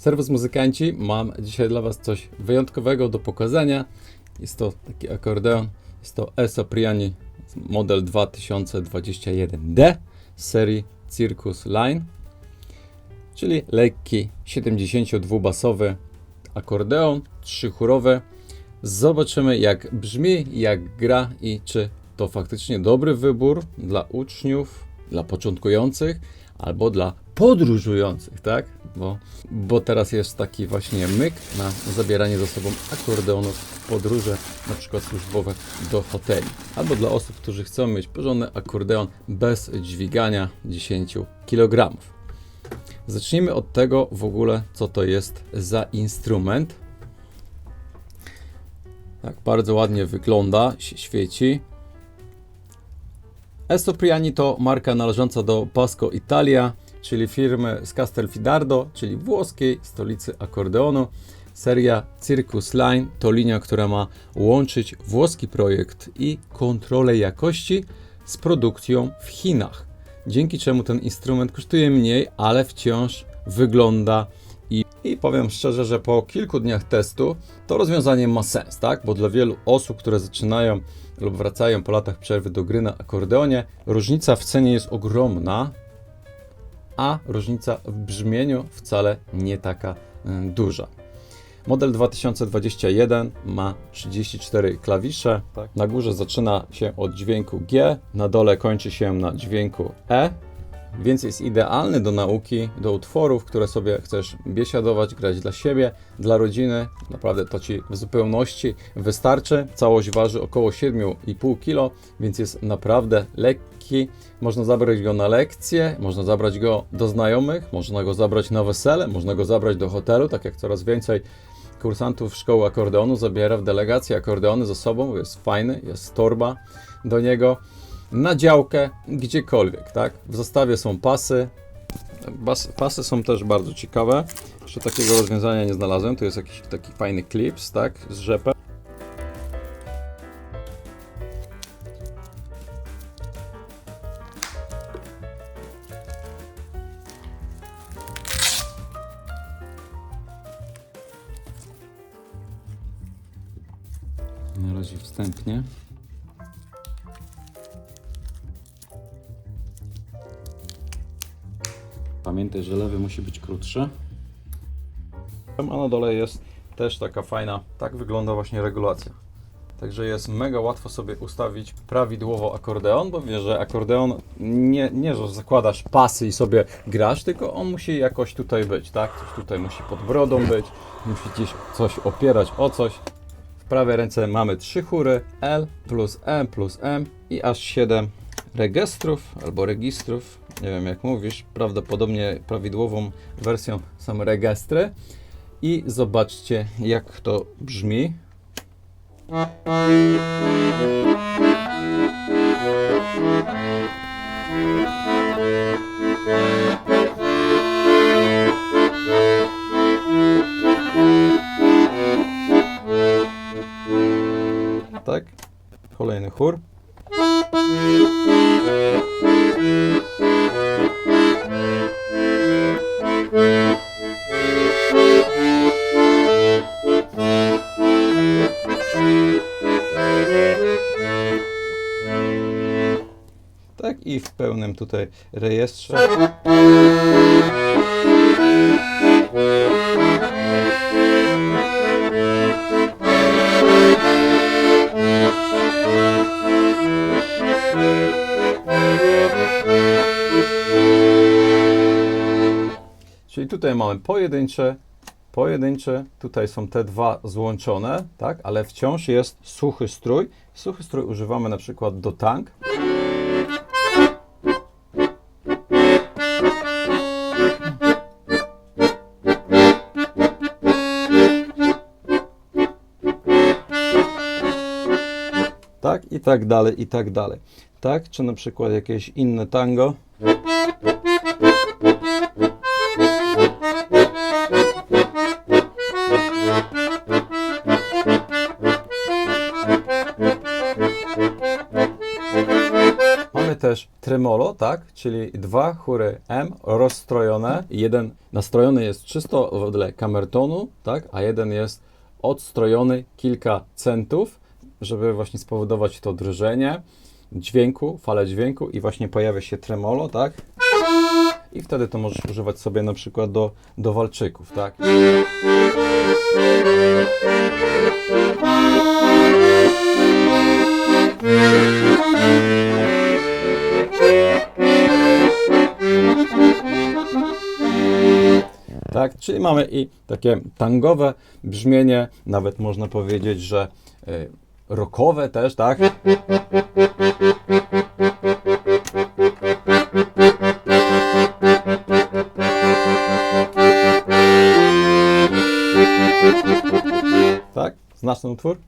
Serwus muzykanci, mam dzisiaj dla Was coś wyjątkowego do pokazania. Jest to taki akordeon, jest to Esopriani model 2021D z serii Circus Line, czyli lekki 72-basowy akordeon, trzychórowy. Zobaczymy jak brzmi, jak gra i czy to faktycznie dobry wybór dla uczniów, dla początkujących albo dla podróżujących, tak? Bo, bo teraz jest taki właśnie myk na zabieranie ze sobą akordeonów w podróże, na przykład służbowe do hoteli. Albo dla osób, którzy chcą mieć porządny akordeon bez dźwigania 10 kg. Zacznijmy od tego w ogóle, co to jest za instrument. Tak, bardzo ładnie wygląda, świeci. Estopriani to marka należąca do Pasco Italia, czyli firmy z Castelfidardo, czyli włoskiej stolicy akordeonu. Seria Circus Line to linia, która ma łączyć włoski projekt i kontrolę jakości z produkcją w Chinach. Dzięki czemu ten instrument kosztuje mniej, ale wciąż wygląda i, i powiem szczerze, że po kilku dniach testu to rozwiązanie ma sens, tak? Bo dla wielu osób, które zaczynają lub wracają po latach przerwy do gry na akordeonie, różnica w cenie jest ogromna, a różnica w brzmieniu wcale nie taka y, duża. Model 2021 ma 34 klawisze. Tak. Na górze zaczyna się od dźwięku G, na dole kończy się na dźwięku E, więc jest idealny do nauki, do utworów, które sobie chcesz biesiadować, grać dla siebie, dla rodziny. Naprawdę to Ci w zupełności wystarczy. Całość waży około 7,5 kg, więc jest naprawdę lekki. Można zabrać go na lekcje, można zabrać go do znajomych, można go zabrać na wesele, można go zabrać do hotelu, tak jak coraz więcej kursantów szkoły akordeonu zabiera w delegacji akordeony ze sobą, jest fajny, jest torba do niego na działkę, gdziekolwiek, tak? W zestawie są pasy. Bas, pasy są też bardzo ciekawe. Jeszcze takiego rozwiązania nie znalazłem. Tu jest jakiś taki fajny klips, tak? Z rzepem. Na razie wstępnie. Pamiętaj, że lewy musi być krótszy. A na dole jest też taka fajna, tak wygląda właśnie regulacja. Także jest mega łatwo sobie ustawić prawidłowo akordeon, bo wiesz, że akordeon nie, nie, że zakładasz pasy i sobie grasz, tylko on musi jakoś tutaj być, tak? Coś tutaj musi pod brodą być, musi gdzieś coś opierać o coś. W prawej ręce mamy trzy chóry, L plus M plus M i aż 7 registrów albo registrów. Nie wiem jak mówisz, prawdopodobnie prawidłową wersją są registry. I zobaczcie jak to brzmi. Tak, kolejny chór. W pełnym tutaj rejestrze. Czyli tutaj mamy pojedyncze, pojedyncze, tutaj są te dwa złączone, tak, ale wciąż jest suchy strój. Suchy strój używamy na przykład do tank. I tak dalej, i tak dalej. Tak, czy na przykład jakieś inne tango. Też tremolo, tak? Czyli dwa chóry M rozstrojone. Jeden nastrojony jest czysto wedle kamertonu, tak? A jeden jest odstrojony kilka centów, żeby właśnie spowodować to drżenie dźwięku, falę dźwięku i właśnie pojawia się tremolo, tak? I wtedy to możesz używać sobie na przykład do, do walczyków, tak? Tak, czyli mamy i takie tangowe brzmienie, nawet można powiedzieć, że y, rockowe też, tak? Tak? Znasz ten utwór?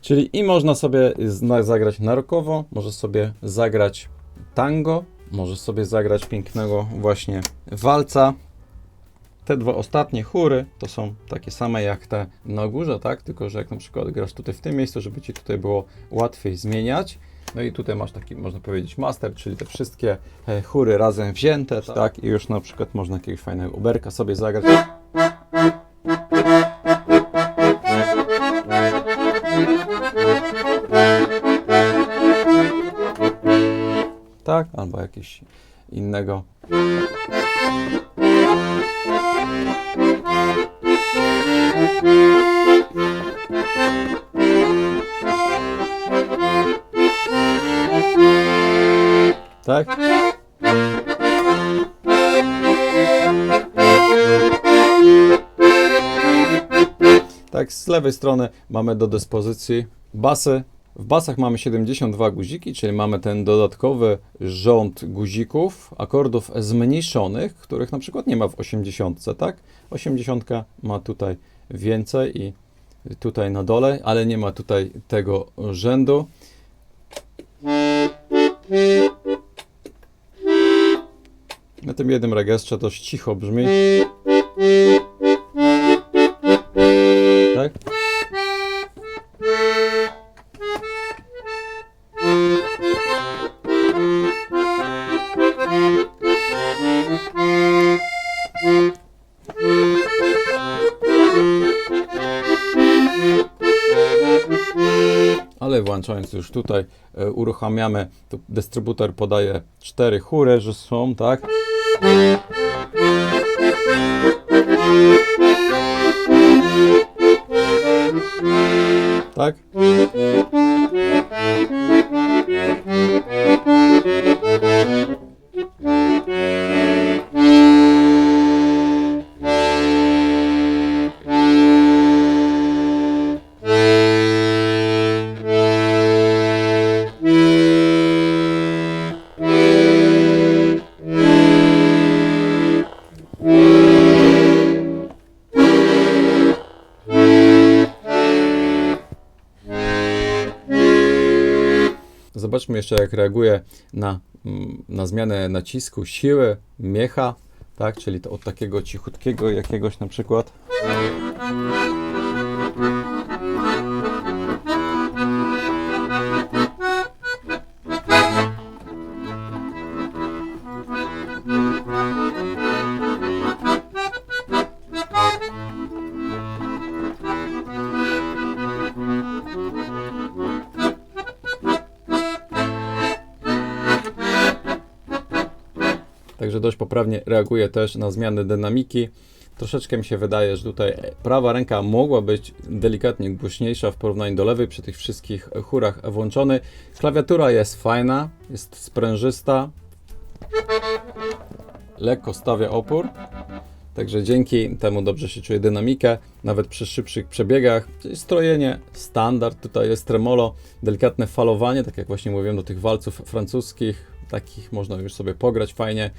Czyli i można sobie zagrać na rockowo, możesz sobie zagrać tango, możesz sobie zagrać pięknego właśnie walca. Te dwa ostatnie chóry to są takie same jak te na górze, tak? Tylko, że jak na przykład grasz tutaj w tym miejscu, żeby ci tutaj było łatwiej zmieniać. No i tutaj masz taki, można powiedzieć, master, czyli te wszystkie e, chóry razem wzięte, tak? I już na przykład można jakiegoś fajnego uberka sobie zagrać. Tak, albo jakieś innego. Tak? Tak, z lewej strony mamy do dyspozycji basy. W basach mamy 72 guziki, czyli mamy ten dodatkowy rząd guzików, akordów zmniejszonych, których na przykład nie ma w 80, tak? 80 ma tutaj więcej i tutaj na dole, ale nie ma tutaj tego rzędu. Na tym jednym rejestrze dość cicho brzmi. Ale włączając już tutaj, e, uruchamiamy, tu dystrybutor podaje cztery chóry, że są, tak? Tak? Zobaczmy jeszcze, jak reaguje na, mm, na zmianę nacisku, siły, miecha, tak? Czyli to od takiego cichutkiego jakiegoś na przykład. Także dość poprawnie reaguje też na zmiany dynamiki. Troszeczkę mi się wydaje, że tutaj prawa ręka mogła być delikatnie głośniejsza w porównaniu do lewej przy tych wszystkich chórach włączony. Klawiatura jest fajna, jest sprężysta, lekko stawia opór. Także dzięki temu dobrze się czuje dynamikę, nawet przy szybszych przebiegach. Strojenie standard, tutaj jest tremolo, delikatne falowanie, tak jak właśnie mówiłem do tych walców francuskich, takich można już sobie pograć fajnie.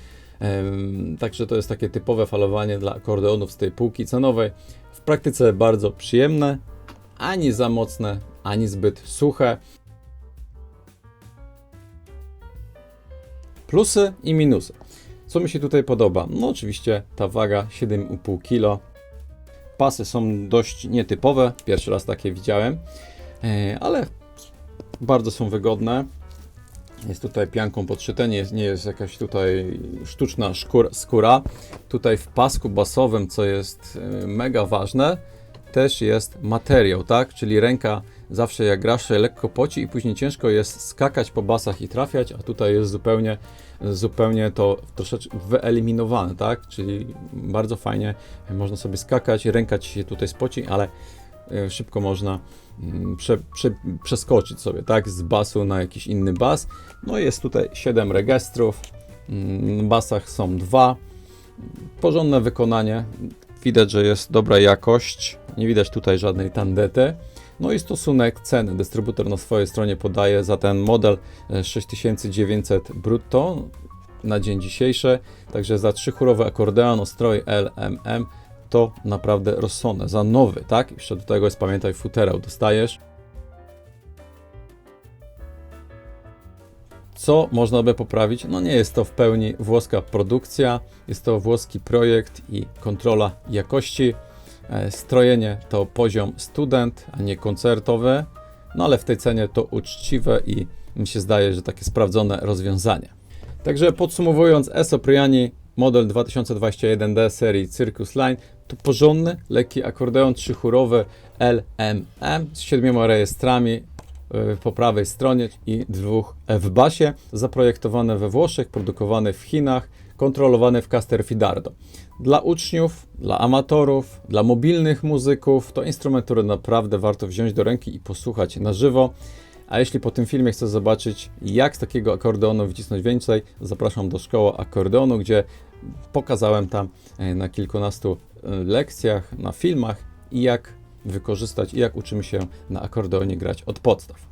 Także to jest takie typowe falowanie dla akordeonów z tej półki cenowej. W praktyce bardzo przyjemne, ani za mocne, ani zbyt suche. Plusy i minusy. Co mi się tutaj podoba? No oczywiście ta waga 7,5 kg. pasy są dość nietypowe, pierwszy raz takie widziałem, e, ale bardzo są wygodne. Jest tutaj pianką podszyte, nie jest, nie jest jakaś tutaj sztuczna szkór, skóra. Tutaj w pasku basowym, co jest e, mega ważne, też jest materiał, tak? Czyli ręka zawsze jak grasz się lekko poci i później ciężko jest skakać po basach i trafiać, a tutaj jest zupełnie, zupełnie to troszeczkę wyeliminowane, tak? Czyli bardzo fajnie można sobie skakać, ręka ci się tutaj spoci, ale szybko można mm, prze, prze, przeskoczyć sobie, tak? Z basu na jakiś inny bas. No jest tutaj 7 registrów, mm, basach są dwa, porządne wykonanie, widać, że jest dobra jakość, nie widać tutaj żadnej tandety. No i stosunek ceny. Dystrybutor na swojej stronie podaje za ten model e, 6900 brutto na dzień dzisiejszy. Także za trzychórowy akordeon o LMM to naprawdę rozsądne. Za nowy, tak? Jeszcze do tego jest, pamiętaj, futerał dostajesz. Co można by poprawić? No nie jest to w pełni włoska produkcja, jest to włoski projekt i kontrola jakości. E, Strojenie to poziom student, a nie koncertowy, no ale w tej cenie to uczciwe i mi się zdaje, że takie sprawdzone rozwiązanie. Także podsumowując, ESO Priani model 2021D serii Circus Line to porządny, lekki akordeon trzychórowy LMM z siedmioma rejestrami e, po prawej stronie i dwóch w basie, zaprojektowany we Włoszech, produkowany w Chinach, kontrolowany w Castelfidardo. Dla uczniów, dla amatorów, dla mobilnych muzyków to instrument, który naprawdę warto wziąć do ręki i posłuchać na żywo. A jeśli po tym filmie chcesz zobaczyć, jak z takiego akordeonu wycisnąć więcej, zapraszam do szkoły akordeonu, gdzie pokazałem tam e, na kilkunastu e, lekcjach, na filmach jak wykorzystać i jak uczymy się na akordeonie grać od podstaw.